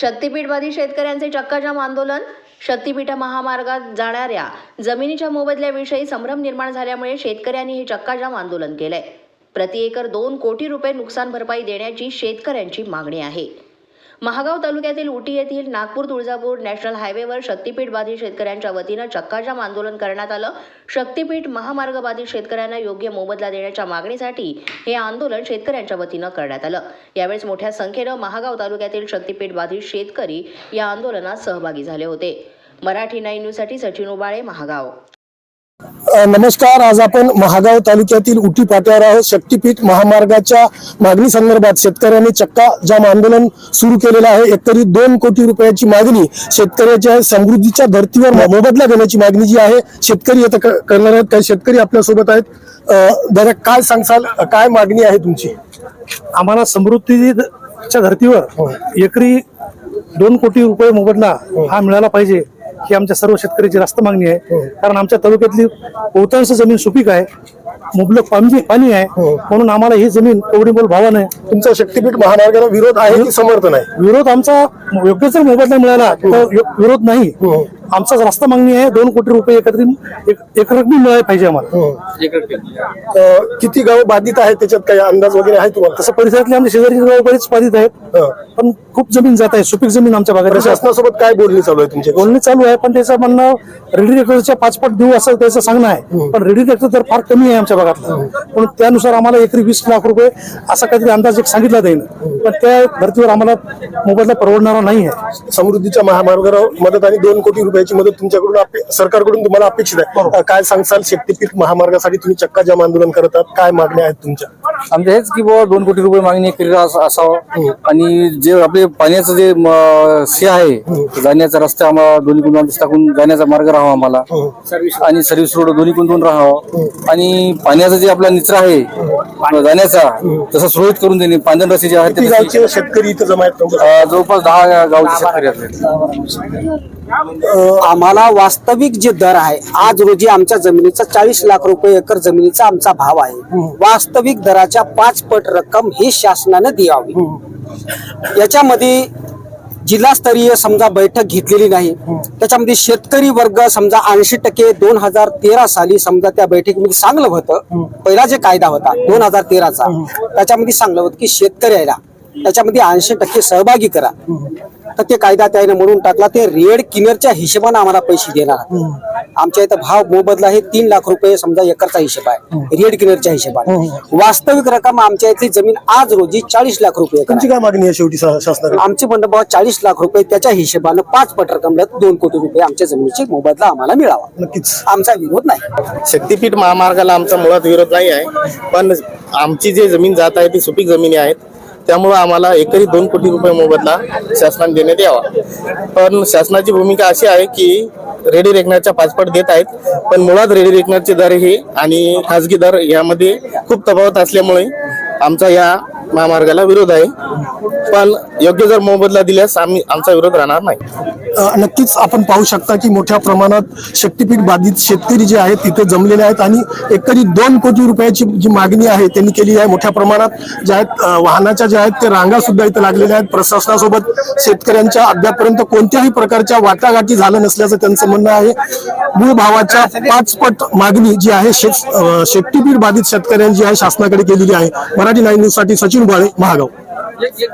शक्तीपीठवादी शेतकऱ्यांचे चक्काजाम आंदोलन शक्तीपीठ महामार्गात जाणाऱ्या जमिनीच्या मोबदल्याविषयी संभ्रम निर्माण झाल्यामुळे शेतकऱ्यांनी हे चक्काजाम आंदोलन केलंय. प्रति एकर दोन कोटी रुपये नुकसान भरपाई देण्याची शेतकऱ्यांची मागणी आहे. महागाव तालुक्यातील उटी येथील नागपूर तुळजापूर नॅशनल हायवेवर शक्तीपीठ बाधित शेतकऱ्यांच्या वतीनं चक्काजाम आंदोलन करण्यात आलं. शक्तीपीठ महामार्ग बाधित शेतकऱ्यांना योग्य मोबदला देण्याच्या मागणीसाठी हे आंदोलन शेतकऱ्यांच्या वतीनं करण्यात आलं. यावेळेस मोठ्या संख्येनं महागाव तालुक्यातील शक्तीपीठ बाधित शेतकरी या आंदोलनात सहभागी झाले होते. मराठी नाईन न्यूजसाठी सचिन उबाळे महागाव. नमस्कार आज आपण महागाव तालुक्यातील उटी पाट्यावर आहोत. शक्तीपीठ महामार्गाच्या मागणी संदर्भात शेतकऱ्यांनी चक्का जाम आंदोलन सुरू केलेलं आहे. एकतरी दोन कोटी रुपयाची मागणी शेतकऱ्याच्या समृद्धीच्या धर्तीवर मोबदला देण्याची मागणी जी आहे शेतकरी आता करणार आहेत. काही शेतकरी आपल्यासोबत आहेत दादा काय सांगसाल? काय मागणी आहे तुमची? आम्हाला समृद्धीच्या धर्तीवर एकरी दोन कोटी रुपये मोबदला हा मिळाला पाहिजे. ही आमच्या सर्व शेतकऱ्याची रास्त मागणी आहे. कारण आमच्या तालुक्यातली बहुतांश जमीन सुपीक आहे. मुबलक पाणी पाणी आहे. म्हणून आम्हाला ही जमीन एवढी बोल भावानं आहे. तुमचा शक्तीपीठ महामार्गाला विरोध आहे की समर्थन आहे विरोध आमचा योग्य जर मोबदला मिळाला तर यो- विरोध नाही. आमचा रास्त मागणी आहे दोन कोटी रुपये एकत्रित एक- एकरकमी मिळाले पाहिजे आम्हाला. अ, किती गाव बाधित आहेत त्याच्यात काही अंदाज वगैरे आहे तुम्हाला? तसं परिसरातले आमच्या शेजारी गाव बरेच बाधित आहेत हं. पण खूप जमीन जात आहे सुपीक जमीन आमच्या भागात आहे. प्रशासनासोबत काय बोलणी चालू आहे तुमच्या बोलणी चालू आहे पण त्याचं म्हणणं रेडी ट्रॅक्टरच्या पाच पट देऊ असं त्याचं सांगणं आहे. पण रेडी ट्रॅक्टर तर फार कमी आहे आमच्या भागातला. पण त्यानुसार आम्हाला एकरी वीस लाख रुपये असा काहीतरी अंदाज एक सांगितला जाईल. पण त्या धर्तीवर आम्हाला मोबदला परवडणारा नाही आहे. समृद्धीच्या महामार्गावर मदत आणि दोन कोटी रुपयाची मदत तुमच्याकडून सरकारकडून तुम्हाला अपेक्षित आहे. काय सांगसाल? शक्तीपीठ महामार्गासाठी तुम्ही चक्का जाम आंदोलन करत आहात. काय मागण्या आहेत तुमच्या? आमच्या हेच की बाबा दोन कोटी रुपये मागणी केली असावं. आणि जे आपले पाण्याचं जे म, से आहे जाण्याचा रस्ता आम्हाला दोन्ही कुंदून टाकून जाण्याचा मार्ग राहावा आम्हाला. आणि सर्व्हिस रोड दोन्ही कुंदून राहावं. आणि पाण्याचा जे आपला निचरा आहे जाण्याचा तसा सुरळीत करून देणे. पांढर रस्ते जे आहेत किती ते गावचे शेतकरी इथं जमा आहेत तुमच्या? अं, जवळपास दहा गावचे शेतकरी आहेत. आम्हाला वास्तविक जे दर आहे आज रोजी आमच्या जमिनीचा चाळीस लाख रुपये एकर जमिनीचा आमचा भाव आहे. वास्तविक दराच्या पाच पट रक्कम ही शासनाने द्यावी. याच्यामध्ये जिल्हास्तरीय समजा बैठक घेतलेली नाही त्याच्यामध्ये शेतकरी वर्ग समजा ऐंशी टक्के दोन हजार तेरा साली समजा त्या बैठकीमध्ये सांगलं होतं. पहिला जे कायदा होता दोन हजार तेराचा त्याच्यामध्ये सांगलं होतं की शेतकऱ्याला त्याच्यामध्ये ऐंशी टक्के सहभागी करा. तर ते कायदा त्याने म्हणून टाकला ते रेड किनरच्या हिशोबाने आम्हाला पैसे देणार. आमच्या इथं भाव मोबदला हे तीन लाख रुपये समजा एकरचा हिशोब आहे रेड किनरच्या हिशोबाने. वास्तविक रक्कम आमच्या इथली जमीन आज रोजी चाळीस लाख रुपये तुमची. काय मागणी आहे शेवटी आमचे म्हणणं बाबा चाळीस लाख रुपये त्याच्या हिशोबानं पाच पट रक्कम दोन कोटी रुपये आमच्या जमिनीची मोबदला आम्हाला मिळावा. नक्कीच. आमचा विरोध नाही. शक्तीपीठ महामार्गाला आमचा मुळात विरोध नाही आहे पण आमची जी जमीन जात आहे ती सुपीक जमिनी आहेत. त्यामुळं आम्हाला एकरी दोन कोटी रुपये मोबदला शासनाने देण्यात यावा. पण शासनाची भूमिका अशी आहे की रेडी रेकनरच्या पाचपट देत आहेत पण मुळात रेडी रेकनरचे दर हे आणि खाजगी दर यामध्ये खूप तफावत असल्यामुळे आमचा या महामार्गाला विरोध आहे. पण योग्य जर मोबदला दिल्यास आम्ही आमचा विरोध राहणार नाही. नक्कीच आपण पाहू शकता की मोठ्या प्रमाणात शक्तीपीठ बाधित शेतकरी जे आहेत तिथे जमलेले आहेत आणि एकरी दोन कोटी रुपयाची जी मागणी आहे त्यांनी केली आहे. मोठ्या प्रमाणात ज्या आहेत वाहनाच्या ज्या आहेत त्या रांगा सुद्धा इथे लागलेल्या आहेत. प्रशासनासोबत शेतकऱ्यांच्या अद्यापर्यंत कोणत्याही प्रकारच्या वाटाघाटी झालं नसल्याचं त्यांचं म्हणणं आहे. मूळ भावाच्या पाचपट मागणी जी आहे शेत अ, बाधित शेतकऱ्यांची आहे शासनाकडे केलेली आहे. मराठी नाईन न्यूजसाठी सचिन बाळे महागाव. 别急